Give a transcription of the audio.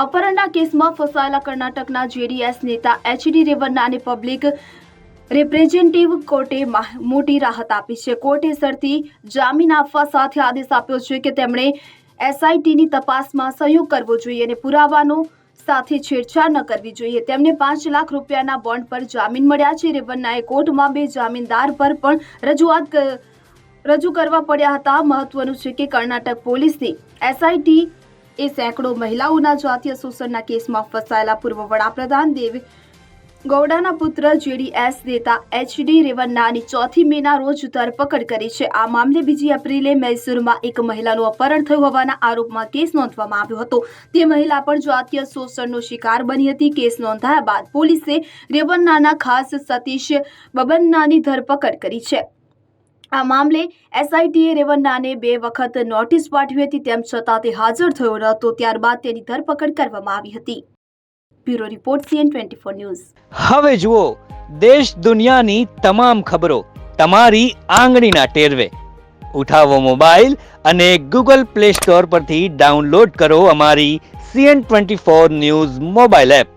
અપહરણના કેસમાં ફસાયેલા કર્ણાટકના જેડીએસ નેતા એચડી રેવન્ના અને પબ્લિક રિપ્રેઝેન્ટેટિવ કોર્ટે મોટી રાહત આપી છે. કોર્ટે સરથી જામીન આપવા સાથે આદેશ આપ્યો છે કે તેમણે એસઆઈટીની તપાસમાં સહયોગ કરવો જોઈએ અને પુરાવાનો સાથે છેડછાડ ન કરવી જોઈએ. તેમને પાંચ લાખ રૂપિયાના બોન્ડ પર જામીન મળ્યા છે. રેવન્નાએ કોર્ટમાં બે જામીનદાર પર પણ રજૂઆત રજૂ કરવા પડ્યા હતા. મહત્વનું છે કે કર્ણાટક પોલીસની એસઆઈટી એ સેંકડો મહિલાઓના જાતીય શોષણના કેસમાં ફસાયેલા પૂર્વ વડાપ્રધાન દેવ ગૌડાના પુત્ર જેડીએસ નેતા એચડી રેવન્નાની ચોથી મેના રોજ ધરપકડ કરી છે. આ મામલે બીજી એપ્રિલે મૈસૂરમાં એક મહિલાનું અપહરણ થયું હોવાના આરોપમાં કેસ નોંધવામાં આવ્યો હતો. તે મહિલા પણ જાતીય શોષણનો શિકાર બની હતી. કેસ નોંધાયા બાદ પોલીસે રેવન્નાના ખાસ સતીશ બબન્નાની ધરપકડ કરી છે. આ મામલે એસઆઈટીએ રેવન્નાને બે વખત નોટિસ પાઠવી હતી, તેમ છતાં તે હાજર થયો ન હતો. ત્યારબાદ તેની ધરપકડ કરવામાં આવી હતી. Bureau report CN twenty four news. હવે જુઓ, દેશ દુનિયાની તમામ ખબરો તમારી આંગળીના ટેરવે. ઉઠાવો મોબાઈલ અને ગૂગલ પ્લે સ્ટોર પરથી ડાઉનલોડ કરો અમારી CN twenty four news mobile app.